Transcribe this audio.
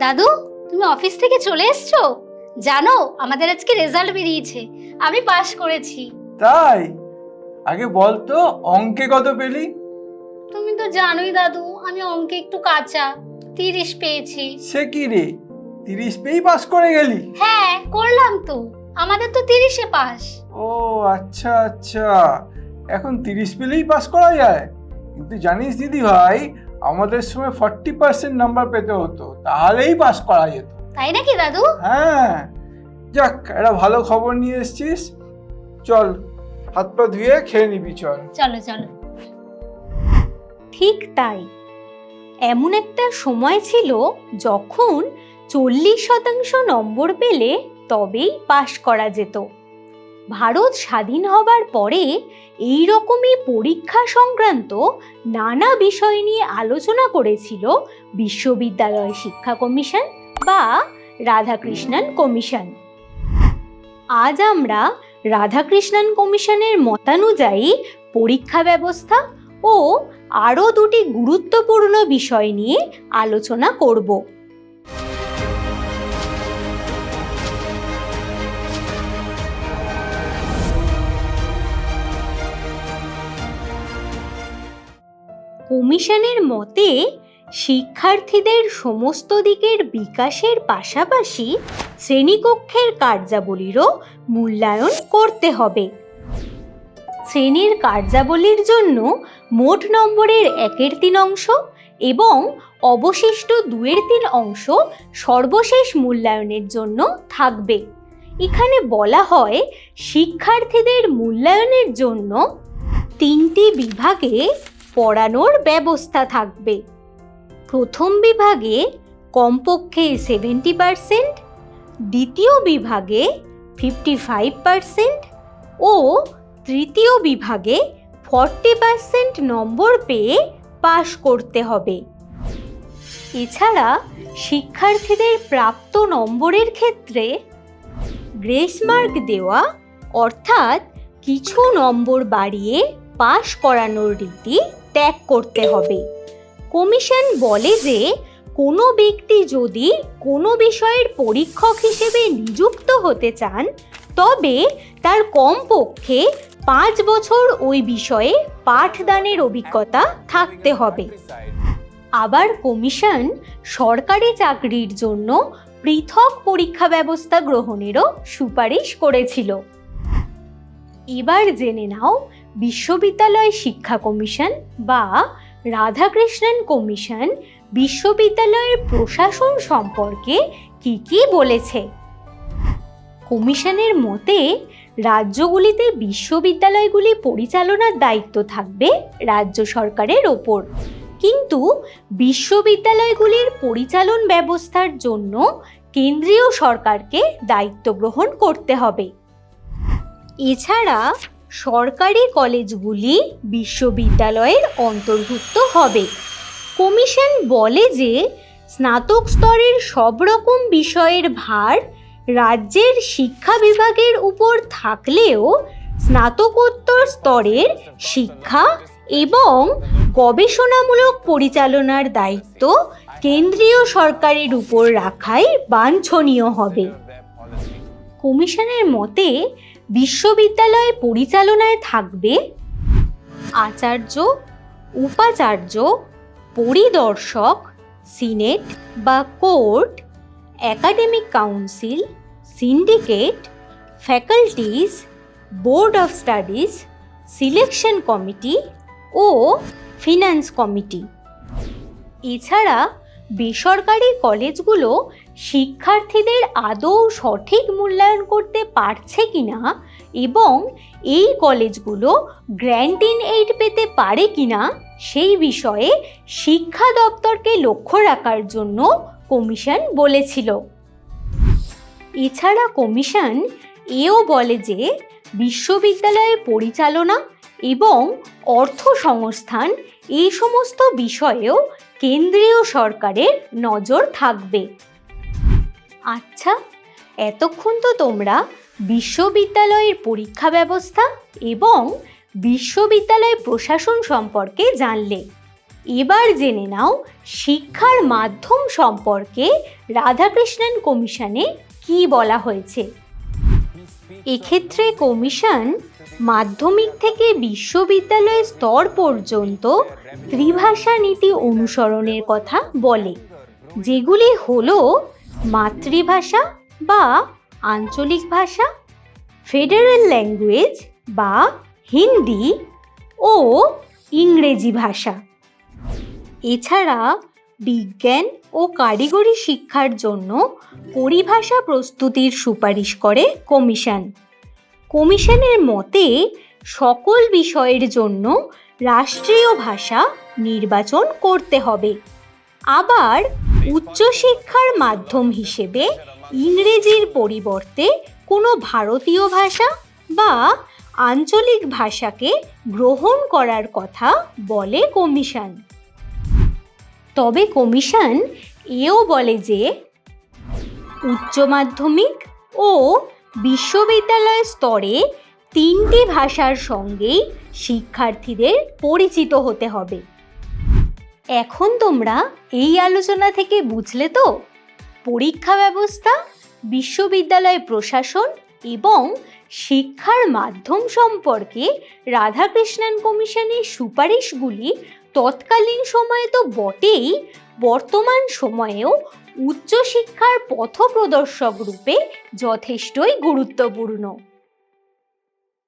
দাদু তুমি অফিস থেকে চলে এসছো? জানো আমাদের আজকে রেজাল্ট বেরিয়েছে। আমি পাশ করেছি। তাই? আগে বল তো অঙ্কে কত পেলি? তুমি তো জানোই দাদু আমি অঙ্কে একটু কাঁচা তিরিশ পেয়েছি। সে কি রে? তিরিশ পেয়েই পাস করে গেলি? হ্যাঁ করলাম তো। আমাদের তো তিরিশে পাস ও আচ্ছা আচ্ছা। এখন তিরিশ পেলেই পাস করা যায়। কিন্তু জানিস দিদি ভাই আমাদের সময় ফর্টি পার্সেন্ট নাম্বার পেতে হতো তাহলেই পাস করা যেত। তাই নাকি দাদু? হ্যাঁ। যাক একটা ভালো খবর নিয়ে এসছিস। চল হাত পা ধুয়ে খেয়ে নিবি চল। চলো চলো। ঠিক তাই। এমন একটা সময় ছিল যখন চল্লিশ শতাংশ নম্বর পেলে তবেই পাশ করা যেত। ভারত স্বাধীন হবার পরে এই রকমই পরীক্ষা সংক্রান্ত নানা বিষয় নিয়ে আলোচনা করেছিল বিশ্ববিদ্যালয় শিক্ষা কমিশন বা রাধাকৃষ্ণন কমিশন। আজ আমরা রাধাকৃষ্ণন কমিশনের মতানুযায়ী পরীক্ষা ব্যবস্থা ও আরও দুটি গুরুত্বপূর্ণ বিষয় নিয়ে আলোচনা করব। কমিশনের মতে, শিক্ষার্থীদের সমস্ত দিকের বিকাশের পাশাপাশি শ্রেণীকক্ষের কার্যাবলীরও মূল্যায়ন করতে হবে। শ্রেণির কার্যাবলীর জন্য মোট নম্বরের একের তিন অংশ এবং অবশিষ্ট দুয়ের তিন অংশ সর্বশেষ মূল্যায়নের জন্য থাকবে। এখানে বলা হয়, শিক্ষার্থীদের মূল্যায়নের জন্য তিনটি বিভাগে পড়ানোর ব্যবস্থা থাকবে। প্রথম বিভাগে কমপক্ষে সেভেন্টি পারসেন্ট দ্বিতীয় বিভাগে ফিফটি ফাইভ পারসেন্ট ও তৃতীয় বিভাগে ফর্টি পার্সেন্ট নম্বর পেয়ে পাশ করতে হবে। এছাড়া শিক্ষার্থীদের প্রাপ্ত নম্বরের ক্ষেত্রে গ্রেস মার্ক দেওয়া, অর্থাৎ কিছু নম্বর বাড়িয়ে পাশ করানোর রীতি ত্যাগ করতে হবে। কমিশন বলে যে, কোনো ব্যক্তি যদি কোনো বিষয়ের পরীক্ষক হিসেবে নিযুক্ত হতে চান, তবে তার কমপক্ষে পাঁচ বছর ওই বিষয়ে পাঠদানের অভিজ্ঞতা থাকতে হবে। আবার কমিশন সরকারি চাকরির জন্য পৃথক পরীক্ষা ব্যবস্থা গ্রহণেরও সুপারিশ করেছিল। এবার জেনে নাও বিশ্ববিদ্যালয় শিক্ষা কমিশন বা রাধাকৃষ্ণন কমিশন বিশ্ববিদ্যালয়ের প্রশাসন সম্পর্কে কি কি বলেছে? কমিশনের মতে, রাজ্যগুলিতে বিশ্ববিদ্যালয়গুলি পরিচালনার দায়িত্ব থাকবে রাজ্য সরকারের ওপর। কিন্তু বিশ্ববিদ্যালয়গুলির পরিচালন ব্যবস্থার জন্য কেন্দ্রীয় সরকারকে দায়িত্ব গ্রহণ করতে হবে। এছাড়া সরকারি কলেজগুলি বিশ্ববিদ্যালয়ের অন্তর্ভুক্ত হবে। কমিশন বলে যে, স্নাতক স্তরের সব রকম বিষয়ের ভার রাজ্যের শিক্ষা বিভাগের উপর থাকলেও স্নাতকোত্তর স্তরের শিক্ষা এবং গবেষণামূলক পরিচালনার দায়িত্ব কেন্দ্রীয় সরকারের উপর রাখাই বাঞ্ছনীয় হবে। কমিশনের মতে বিশ্ববিদ্যালয় পরিচালনায় থাকবে আচার্য, উপাচার্য, পরিদর্শক, সিনেট বা court, academic council, syndicate faculties board of studies, selection committee O finance committee. এছাড়া বেসরকারি কলেজগুলো শিক্ষার্থীদের আদৌ সঠিক মূল্যায়ন করতে পারছে কিনা এবং এই কলেজগুলো গ্র্যান্ট ইন এইড পেতে পারে কিনা সেই বিষয়ে শিক্ষা দপ্তরকে লক্ষ্য রাখার জন্য কমিশন বলেছিল। এছাড়া কমিশন এও বলে যে বিশ্ববিদ্যালয়ের পরিচালনা এবং অর্থ সংস্থান এই সমস্ত বিষয়েও কেন্দ্রীয় সরকারের নজর থাকবে। আচ্ছা এতক্ষণ তো তোমরা বিশ্ববিদ্যালয়ের পরীক্ষা ব্যবস্থা এবং বিশ্ববিদ্যালয় প্রশাসন সম্পর্কে জানলে। এবার জেনে নাও শিক্ষার মাধ্যম সম্পর্কে রাধাকৃষ্ণন কমিশনে কি বলা হয়েছে। এক্ষেত্রে কমিশন মাধ্যমিক থেকে বিশ্ববিদ্যালয় স্তর পর্যন্ত ত্রিভাষা নীতি অনুসরণের কথা বলে, যেগুলি হল মাতৃভাষা বা আঞ্চলিক ভাষা, ফেডারেল ল্যাঙ্গুয়েজ বা হিন্দি ও ইংরেজি ভাষা। এছাড়া বিজ্ঞান ও কারিগরি শিক্ষার জন্য পরিভাষা প্রস্তুতির সুপারিশ করে কমিশন। কমিশনের মতে, সকল বিষয়ের জন্য রাষ্ট্রীয় ভাষা নির্বাচন করতে হবে। আবার উচ্চশিক্ষার মাধ্যম হিসেবে ইংরেজির পরিবর্তে কোনো ভারতীয় ভাষা বা আঞ্চলিক ভাষাকে গ্রহণ করার কথা বলে কমিশন। তবে কমিশন এও বলে যে, উচ্চ মাধ্যমিক ও বিশ্ববিদ্যালয় স্তরে তিনটি ভাষার সঙ্গেই শিক্ষার্থীদের পরিচিত হতে হবে। এখন তোমরা এই আলোচনা থেকে বুঝলে তো? পরীক্ষা ব্যবস্থা, বিশ্ববিদ্যালয় প্রশাসন এবং শিক্ষার মাধ্যম সম্পর্কে রাধাকৃষ্ণন কমিশনের সুপারিশগুলি তৎকালীন সময়ে তো বটেই বর্তমান সময়েও উচ্চশিক্ষার পথপ্রদর্শক রূপে যথেষ্টই গুরুত্বপূর্ণ।